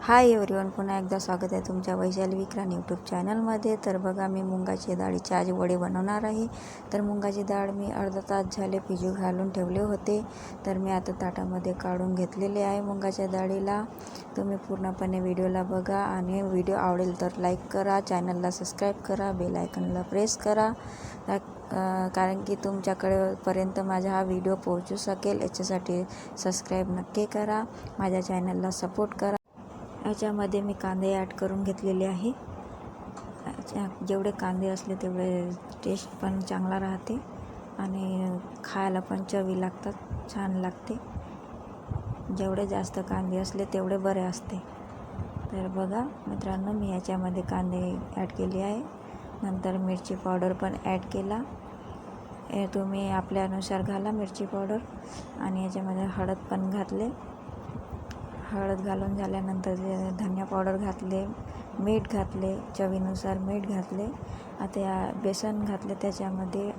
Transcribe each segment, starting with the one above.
Hi everyone पुन्हा एकदा स्वागत आहे तुमच्या वैशाली विक्रांत यूट्यूब चॅनलमध्ये तर बघा मी मुंगाची डाळीचे आज वडे बनवणार आहे. तर मुंगाची डाळ मी अर्धा तास झाले पिजू घालून ठेवले होते. तर मी आता ताटामध्ये काढून घेतलेले आहे मुंगाच्या डाळीला. तुम्ही पूर्णपणे व्हिडिओला बघा आणि व्हिडिओ आवडेल तर लाईक करा चॅनलला सबस्क्राईब करा बेल आयकनला प्रेस करा. कारण की तुमच्याकडेपर्यंत माझा हा व्हिडिओ पोहोचू शकेल याच्यासाठी सबस्क्राईब नक्की करा माझ्या चॅनलला सपोर्ट करा. याच्यामध्ये मी कांदे ॲड करून घेतलेले आहे. याच्या- जेवढे कांदे असले तेवढे टेस्ट पण चांगला राहते आणि खायला पण चवी लागतात छान लागते. जेवढे जास्त कांदे असले तेवढे बरे असते. तर बघा मित्रांनो मी याच्यामध्ये कांदे ॲड केले आहे. नंतर मिरची पावडर पण ॲड केला. हे तुम्ही आपल्यानुसार घाला मिरची पावडर. आणि याच्यामध्ये हळद पण घातले. हळद घालून झाल्यानंतर धनिया पावडर घातले मीठ घातले चवीनुसार मीठ घातले. आता या बेसन घातले त्याच्यामध्ये.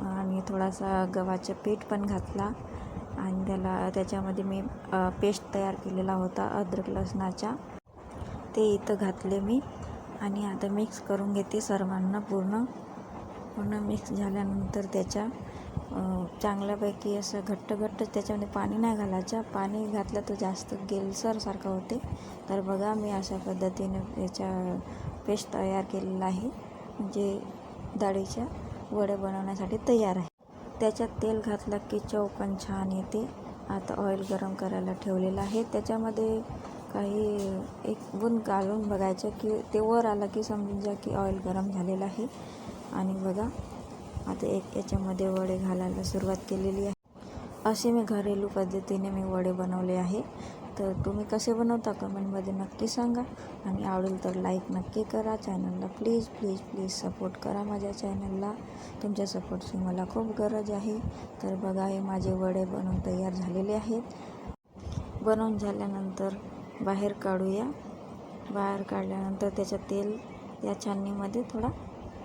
आणि थोडासा गव्हाचं पीठ पण घातला. आणि त्याला त्याच्यामध्ये मी पेस्ट तयार केलेला होता अद्रक लसणाचा. ते इथं घातले मी. आणि आता मिक्स करून घेते सर्वांना पूर्ण. पूर्ण मिक्स झाल्यानंतर त्याच्या चांगल्यापैकी असं घट्ट घट्ट त्याच्यामध्ये पाणी नाही घालायचं. पाणी घातलं तर जास्त गेलसरसारखं होते. तर बघा मी अशा पद्धतीने याच्या पेस्ट तयार केलेला आहे. म्हणजे डाळीच्या वड्या बनवण्यासाठी तयार आहे. त्याच्यात तेल घातलं की चव पण छान येते. आता ऑइल गरम करायला ठेवलेलं आहे. त्याच्यामध्ये काही एक बुंद घालून बघायचं की ते वर आलं की समजून जा की ऑइल गरम झालेलं आहे. आणि बघा आता एक याच्यामध्ये वडे घालायला सुरुवात केलेली आहे. असे मी घरेलू पद्धतीने मी वडे बनवले आहे. तर तुम्ही कसे बनवता कमेंटमध्ये नक्की सांगा. आणि आवडेल तर लाईक नक्की करा. चॅनलला प्लीज प्लीज प्लीज सपोर्ट करा माझ्या चॅनलला तुमच्या सपोर्टची मला खूप गरज आहे. तर बघा हे माझे वडे बनवून तयार झालेले आहेत. बनवून झाल्यानंतर बाहेर काढूया. बाहेर काढल्यानंतर त्याच्यात तेल या छाननीमध्ये थोडा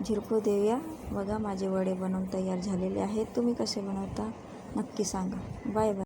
झिरपू देऊया. बघा माझे वडे बनवून तयार झालेले आहेत. तुम्ही कसे बनवता नक्की सांगा. Bye bye.